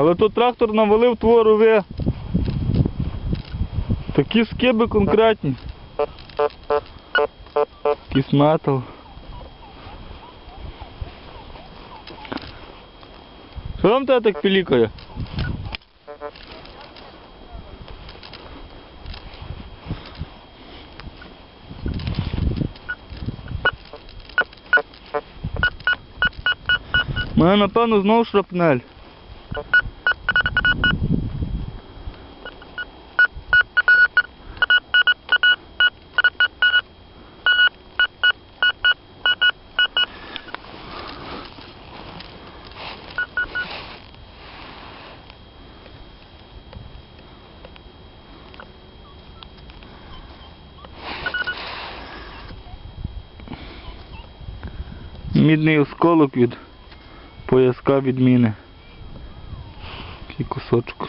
Але тут трактор навалив творови. Такі скиби конкретні. Якийсь метал. Що там тебе так пілікає? У мене, напевно, знову шрапнель. Мідний осколок від пояска відміни. Такий кусочок.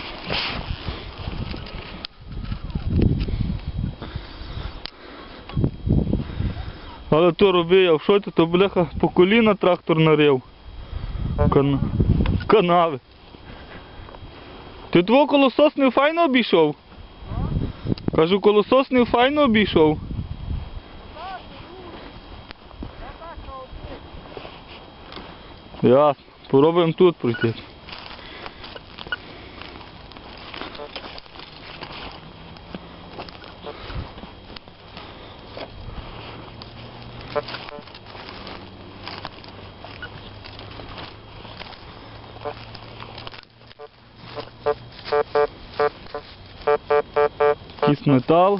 Але то роби, а в шоці, то бляха по коліна трактор нарив. Кан... Канави. Ти твого колосос не файно обійшов? Кажу, колосос не файно обійшов. Ясно. Попробуємо тут пройти. Якийсь метал.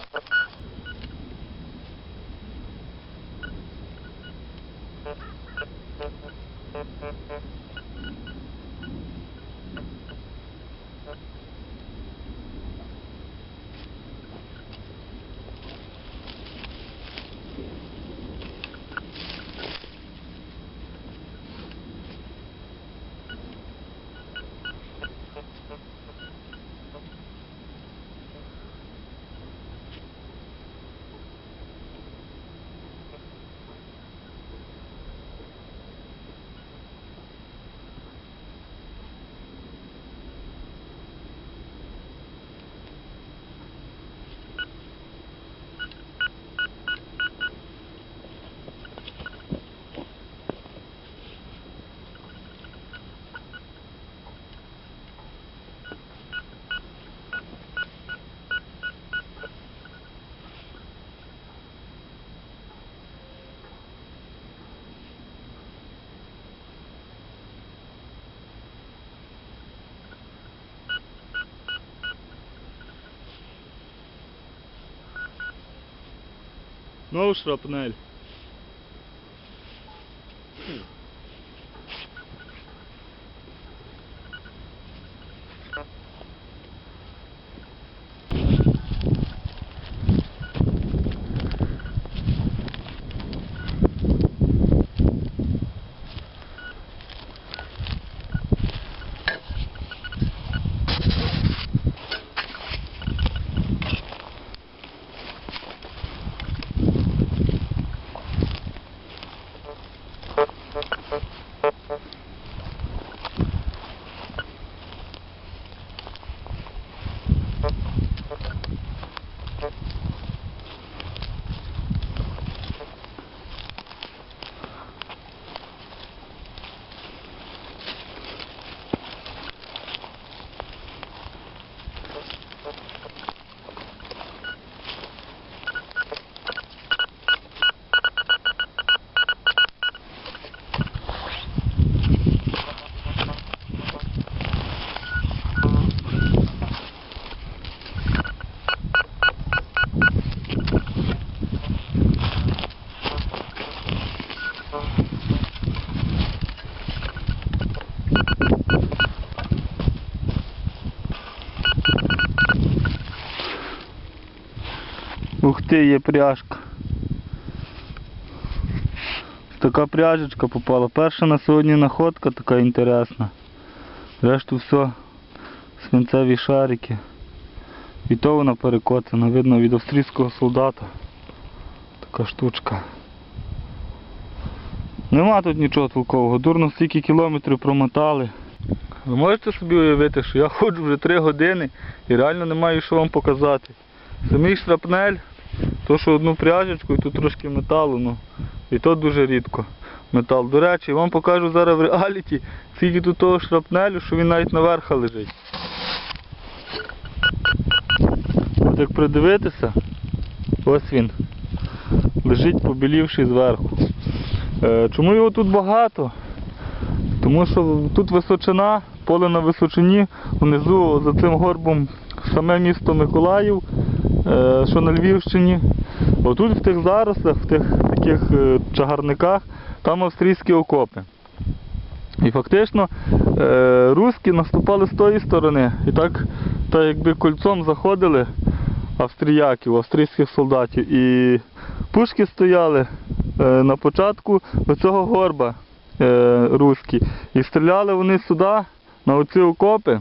նոր շրապնել Ух ти, є пряжка. Така пряжечка попала. Перша на сьогодні находка така інтересна. Решту все свинцеві шарики. І то вона перекотана, видно від австрійського солдата. Така штучка. Нема тут нічого толкового. Дурно стільки кілометрів промотали. Ви можете собі уявити, що я ходжу вже 3 години і реально не маю що вам показати. Самий шрапнель, то що одну пряжечку і тут трошки металу, ну і то дуже рідко метал. До речі, вам покажу зараз в реаліті, скільки тут того шрапнелю, що він навіть наверха лежить. От як придивитися, ось він. Лежить побілівший зверху. Е, чому його тут багато? Тому що тут височина, поле на височині, внизу за цим горбом саме місто Миколаїв, що на Львівщині. Отут в тих зарослях, в тих таких е, чагарниках, там австрійські окопи. І фактично е, руські наступали з тої сторони і так, так якби кольцом заходили австріяків, австрійських солдатів. І пушки стояли е, на початку цього горба е, руські. І стріляли вони сюди, на оці окопи.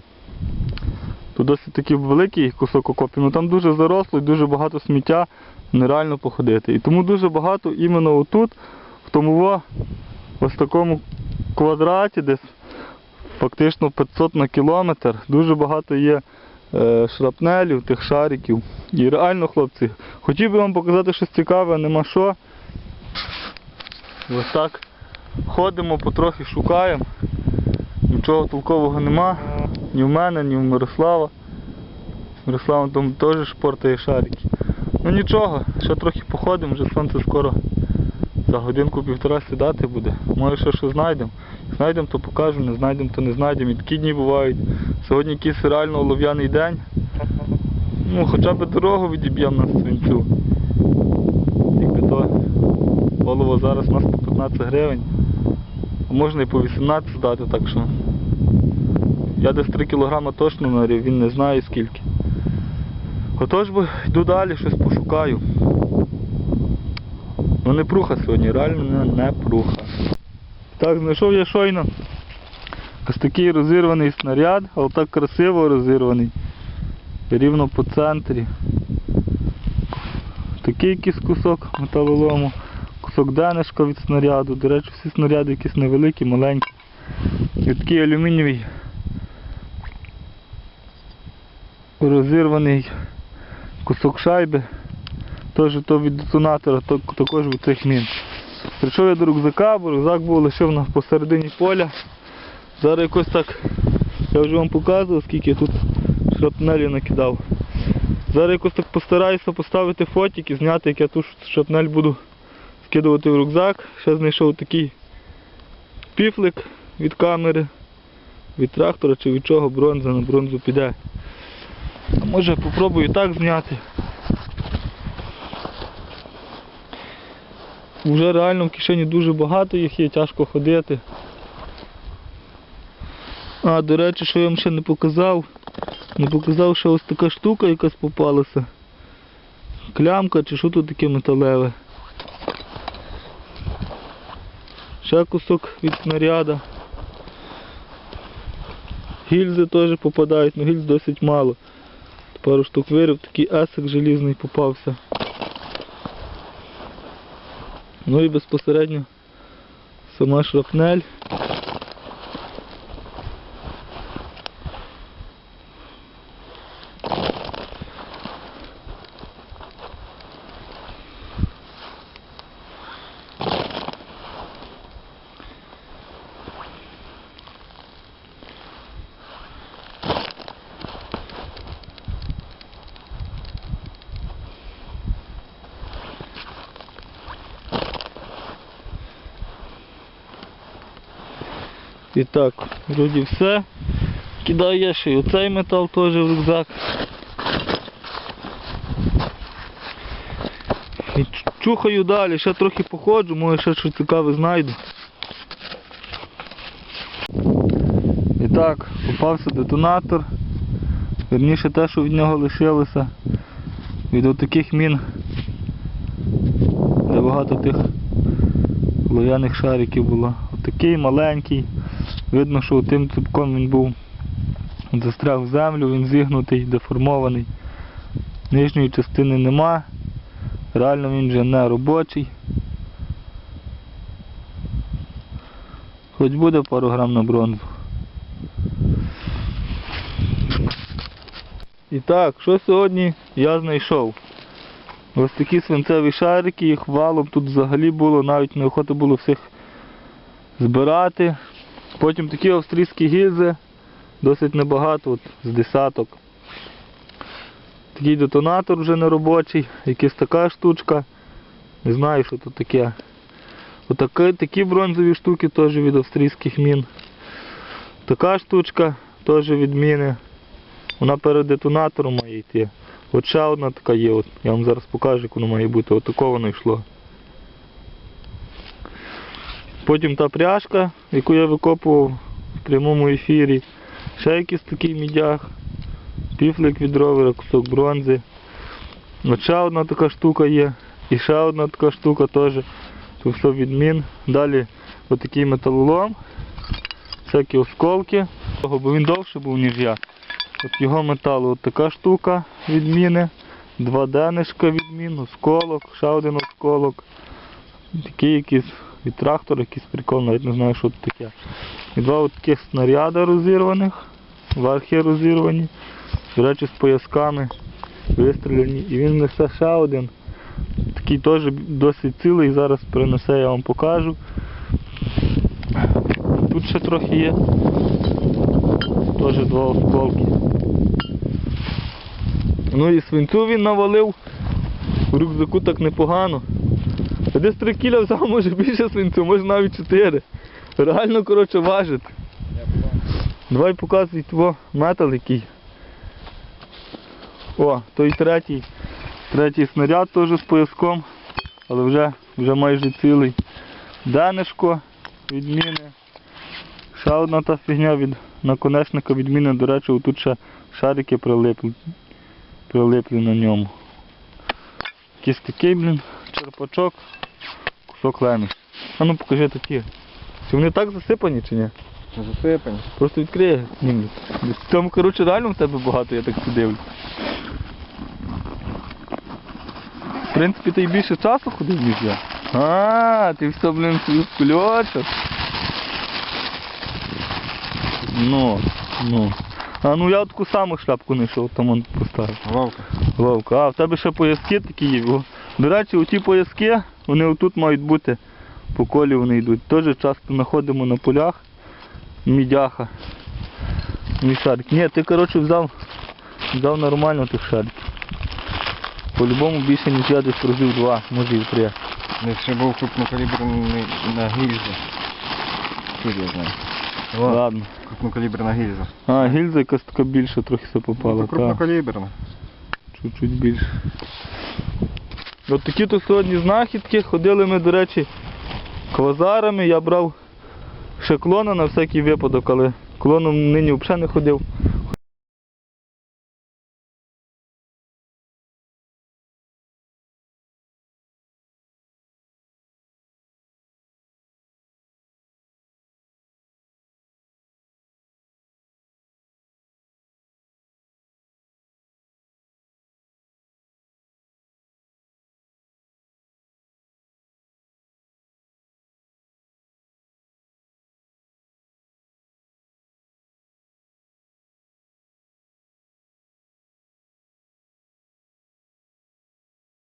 Тут досить такий великий кусок окопів, але там дуже заросло і дуже багато сміття, нереально походити. І тому дуже багато іменно отут, в тому ось такому квадраті, десь фактично 500 на кілометр, дуже багато є е, шрапнелів, тих шариків. І реально, хлопці, хотів би вам показати щось цікаве, нема що. Ось так ходимо, потрохи шукаємо. Нічого толкового нема. Ні в мене, ні в Мирослава. Мирослава там теж шпортає шарики. Ну нічого, ще трохи походимо, вже сонце скоро за годинку-півтора сідати буде. Може ще що знайдемо. Знайдемо, то покажу, не знайдемо, то не знайдемо. І такі дні бувають. Сьогодні якийсь реально олов'яний день. Ну, хоча б дорогу відіб'ємо на свинцю. Якби то олово зараз у нас по 15 гривень. А можна і по 18 здати, так що. Я десь 3 кілограма точно нарів, він не знає скільки. Отож бо йду далі, щось пошукаю. Ну не пруха сьогодні, реально не, пруха. Так, знайшов я щойно. Ось такий розірваний снаряд, але так красиво розірваний. Рівно по центрі. Такий якийсь кусок металолому, кусок денежка від снаряду. До речі, всі снаряди якісь невеликі, маленькі. І такий алюмінієвий розірваний кусок шайби. Теж то від детонатора, то, також від цих мін. Прийшов я до рюкзака, бо рюкзак був лишив на посередині поля. Зараз якось так, я вже вам показував, скільки я тут шрапнелі накидав. Зараз якось так постараюся поставити фотик і зняти, як я ту шрапнель буду скидувати в рюкзак. Ще знайшов такий піфлик від камери, від трактора чи від чого бронза на бронзу піде. А може попробую так зняти. вже реально в кишені дуже багато їх є, тяжко ходити. А, до речі, що я вам ще не показав. Не показав, що ось така штука якась попалася. Клямка чи що тут таке металеве. Ще кусок від снаряда. Гільзи теж попадають, але гільз досить мало. Пару штук вирив, такий есик желізний попався. Ну і безпосередньо сама шрапнель. І так, вроді все. Кидаю я ще й оцей метал теж в рюкзак. І чухаю далі, ще трохи походжу, може ще щось цікаве знайду. І так, попався детонатор. Верніше те, що від нього лишилося. Від отаких мін. Де багато тих лояних шариків було. Отакий маленький. Видно, що тим цупком він був застряг в землю, він зігнутий, деформований. Нижньої частини нема. Реально він вже не робочий. Хоч буде пару грам на бронзу. І так, що сьогодні я знайшов? Ось такі свинцеві шарики, їх валом тут взагалі було, навіть неохота було всіх збирати. Потім такі австрійські гільзи, досить небагато, от, з десяток. Такий детонатор вже неробочий, якась така штучка. Не знаю, що тут таке. Отакі, такі бронзові штуки теж від австрійських мін. Така штучка теж від міни. Вона перед детонатором має йти. От ще одна така є, от, я вам зараз покажу, як воно має бути. От воно йшло. Потім та пряжка, яку я викопував в прямому ефірі. Ще якийсь такий мідяг. Піфлик від ровера, кусок бронзи. От ще одна така штука є. І ще одна така штука теж. Це відмін. Далі отакий металолом. Всякі осколки. Бо він довше був, ніж я. От його металу от така штука відміни. Два денишка відмін, осколок, ще один осколок. Такий якийсь від трактора, якийсь прикол, навіть не знаю, що це таке. І два от таких снаряда розірваних, верхи розірвані. До речі, з поясками вистріляні. І він несе ще один. Такий теж досить цілий, зараз принесе, я вам покажу. Тут ще трохи є. Теж два осколки. Ну і свинцю він навалив. В рюкзаку так непогано. Десь 3 кіля взяв, може більше свинцю, може навіть 4. Реально, коротше, важить. Давай показуй твого метал який. О, той третій. Третій снаряд теж з пояском, але вже, вже майже цілий. Денешко відміни. Ще одна та фігня від наконечника відміни, до речі, отут ще шарики прилипли, прилипли на ньому. Якийсь такий, блін, черпачок, кусок лемі. А ну покажи такі. Чи вони так засипані чи ні? Засипані. Просто відкриє. В цьому, коротше, реально в тебе багато, я так подивлюсь. В принципі, ти й більше часу ходив, ніж я. А, ти все, блін, свій кульочок. Ну, ну. А ну я таку саму шляпку знайшов, там он поставив. Вовка. Вовка, а в тебе ще пояски такі є. До речі, оті пояски, вони отут мають бути, по колі вони йдуть. Теж часто знаходимо на полях мідяха. Мій шарик. Ні, ти коротше взяв, взяв нормально тих шариків. По-любому більше ніж я десь разів два, може і три. Десь ще був крупнокаліберний на гільзі. Тут я знаю. Ладно. Крупнокаліберна гільза. А, гільза якась така більша трохи все попала. Ну, крупнокаліберна. Чуть-чуть більше. От такі то сьогодні знахідки. Ходили ми, до речі, квазарами. Я брав ще клона на всякий випадок, але клоном нині взагалі не ходив.